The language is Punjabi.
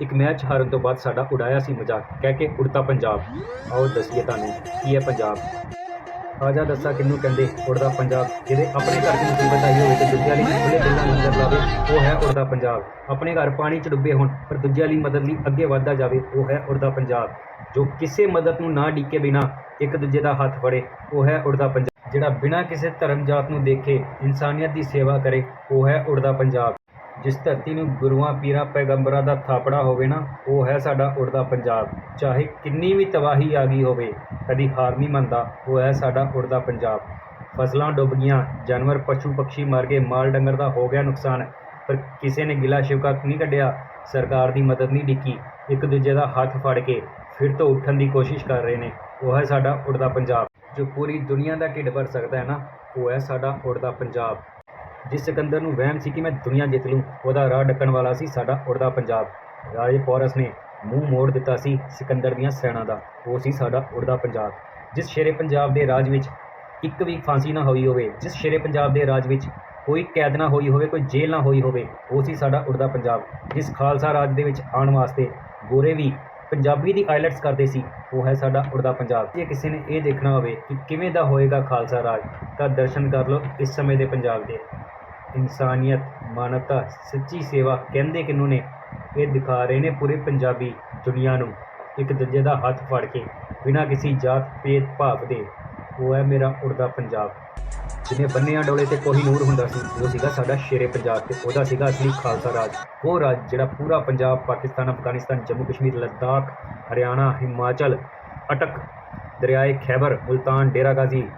ਇੱਕ ਮੈਚ ਹਾਰਨ ਤੋਂ ਬਾਅਦ ਸਾਡਾ ਉਡਾਇਆ ਸੀ ਮਜ਼ਾਕ, ਕਹਿ ਕੇ ਉੜਤਾ ਪੰਜਾਬ। ਆਓ ਦੱਸੀਏ ਤੁਹਾਨੂੰ ਕੀ ਹੈ ਪੰਜਾਬ। ਆਜਾ ਦੱਸਾ ਕਿਹਨੂੰ ਕਹਿੰਦੇ ਉੜਦਾ ਪੰਜਾਬ। ਜਿਹਦੇ ਆਪਣੇ ਘਰ ਦੀ ਮੁਸੀਬਤ ਆਈ ਹੋਵੇ ਤੇ ਦੂਜਿਆਂ ਲਈ ਖੁੱਲੇ ਦਿਲ ਲੰਗਰ ਲਾਵੇ, ਉਹ ਹੈ ਉੜਦਾ ਪੰਜਾਬ। ਆਪਣੇ ਘਰ ਪਾਣੀ ਚ ਡੁੱਬੇ ਹੋਣ, ਪਰ ਦੂਜਿਆਂ ਲਈ ਮਦਦ ਲਈ ਅੱਗੇ ਵਧਦਾ ਜਾਵੇ, ਉਹ ਹੈ ਉੜਦਾ ਪੰਜਾਬ। ਜੋ ਕਿਸੇ ਮਦਦ ਨੂੰ ਨਾ ਡੀਕੇ ਬਿਨਾ ਇੱਕ ਦੂਜੇ ਦਾ ਹੱਥ ਫੜੇ, ਉਹ ਹੈ ਉੜਦਾ ਪੰਜਾਬ। ਜਿਹੜਾ ਬਿਨਾਂ ਕਿਸੇ ਧਰਮ ਜਾਤ ਨੂੰ ਦੇਖੇ, ਇਨਸਾਨੀਅਤ ਦੀ ਸੇਵਾ ਕਰੇ, ਉਹ ਹੈ ਉੜਦਾ ਪੰਜਾਬ। ਜਿਸ ਧਰਤੀ ਨੂੰ ਗੁਰੂਆਂ, ਪੀਰਾਂ, ਪੈਗੰਬਰਾਂ ਦਾ ਥਾਪੜਾ ਹੋਵੇ ਨਾ, ਉਹ ਹੈ ਸਾਡਾ ਉੜਦਾ ਪੰਜਾਬ। ਚਾਹੇ ਕਿੰਨੀ ਵੀ ਤਬਾਹੀ ਆ ਗਈ ਹੋਵੇ, ਕਦੀ ਹਾਰ ਨਹੀਂ ਮੰਨਦਾ, ਉਹ ਹੈ ਸਾਡਾ ਉੜਦਾ ਪੰਜਾਬ। ਫਸਲਾਂ ਡੁੱਬ ਗਈਆਂ, ਜਾਨਵਰ, ਪਸ਼ੂ ਪਕਸ਼ੀ ਮਰ ਗਏ, ਮਾਲ ਡੰਗਰ ਦਾ ਹੋ ਗਿਆ ਨੁਕਸਾਨ। ਪਰ ਕਿਸੇ ਨੇ ਗਿਲਾ ਸ਼ਿਕਵਾ ਨਹੀਂ ਕੱਢਿਆ, ਸਰਕਾਰ ਦੀ ਮਦਦ ਨਹੀਂ ਡਿੱਕੀ, ਇੱਕ ਦੂਜੇ ਦਾ ਹੱਥ ਫੜ ਕੇ ਫਿਰ ਤੋਂ ਉੱਠਣ ਦੀ ਕੋਸ਼ਿਸ਼ ਕਰ ਰਹੇ ਨੇ। ਉਹ ਹੈ ਸਾਡਾ ਉੜਦਾ ਪੰਜਾਬ। ਜੋ ਪੂਰੀ ਦੁਨੀਆ ਦਾ ਢਿੱਡ ਭਰ ਸਕਦਾ ਹੈ ਨਾ, ਉਹ ਹੈ ਸਾਡਾ ਉੜਦਾ ਪੰਜਾਬ। ਜਿਸ ਸਿਕੰਦਰ ਨੂੰ ਵਹਿਮ ਸੀ ਕਿ ਮੈਂ ਦੁਨੀਆ ਜਿੱਤ ਲੂੰ, ਉਹਦਾ ਰਾਹ ਡੱਕਣ ਵਾਲਾ ਸੀ ਸਾਡਾ ਉੜਦਾ ਪੰਜਾਬ। ਰਾਜੇ ਪੌਰਸ ਨੇ ਮੂੰਹ ਮੋੜ ਦਿੱਤਾ ਸੀ ਸਿਕੰਦਰ ਦੀਆਂ ਸੈਨਾ ਦਾ, ਉਹ ਸੀ ਸਾਡਾ ਉੜਦਾ ਪੰਜਾਬ। ਜਿਸ ਸ਼ੇਰੇ ਪੰਜਾਬ ਦੇ ਰਾਜ ਵਿੱਚ ਇੱਕ ਵੀ ਫਾਂਸੀ ਨਾ ਹੋਈ ਹੋਵੇ, ਜਿਸ ਸ਼ੇਰੇ ਪੰਜਾਬ ਦੇ ਰਾਜ ਵਿੱਚ ਕੋਈ ਕੈਦ ਨਾ ਹੋਈ ਹੋਵੇ, ਕੋਈ ਜੇਲ੍ਹ ਨਾ ਹੋਈ ਹੋਵੇ, ਉਹ ਸੀ ਸਾਡਾ ਉੜਦਾ ਪੰਜਾਬ। ਜਿਸ ਖਾਲਸਾ ਰਾਜ ਦੇ ਵਿੱਚ ਆਉਣ ਵਾਸਤੇ ਗੋਰੇ ਵੀ ਪੰਜਾਬੀ ਦੀ ਆਈਲੈਟਸ ਕਰਦੇ ਸੀ, ਉਹ ਹੈ ਸਾਡਾ ਉੜਦਾ ਪੰਜਾਬ। ਜੇ ਕਿਸੇ ਨੇ ਇਹ ਦੇਖਣਾ ਹੋਵੇ ਕਿ ਕਿਵੇਂ ਦਾ ਹੋਏਗਾ ਖਾਲਸਾ ਰਾਜ, ਤਾਂ ਦਰਸ਼ਨ ਕਰ ਲਓ ਇਸ ਸਮੇਂ ਦੇ ਪੰਜਾਬ ਦੇ। ਇਨਸਾਨੀਅਤ, ਮਾਨਵਤਾ, ਸੱਚੀ ਸੇਵਾ ਕਹਿੰਦੇ ਕਿਨੂੰ ਨੇ ਇਹ ਦਿਖਾ ਰਹੇ ਨੇ ਪੂਰੇ ਪੰਜਾਬੀ ਦੁਨੀਆ ਨੂੰ। ਇੱਕ ਦੂਜੇ ਦਾ ਹੱਥ ਫੜ ਕੇ, ਬਿਨਾਂ ਕਿਸੇ ਜਾਤ, ਭੇਦ, ਭਾਵ ਦੇ। ਉਹ ਹੈ ਮੇਰਾ ਉੜਦਾ ਪੰਜਾਬ। ਜਿਵੇਂ ਬੰਨਿਆਂ ਡੋਲੇ ਤੇ ਕੋਈ ਨੂਰ ਹੁੰਦਾ ਸੀ, ਉਹ ਸੀਗਾ ਸਾਡਾ ਸ਼ੇਰੇ ਪੰਜਾਬ ਤੇ ਉਹਦਾ ਸੀਗਾ ਅਸਲੀ ਖਾਲਸਾ ਰਾਜ। ਉਹ ਰਾਜ ਜਿਹੜਾ ਪੂਰਾ ਪੰਜਾਬ, ਪਾਕਿਸਤਾਨ, ਅਫਗਾਨਿਸਤਾਨ, ਜੰਮੂ ਕਸ਼ਮੀਰ, ਲੱਦਾਖ, ਹਰਿਆਣਾ, ਹਿਮਾਚਲ, ਅਟਕ, ਦਰਿਆਏ, ਖੈਬਰ, ਮੁਲਤਾਨ ਡੇਰਾ ਗਾਜ਼ੀ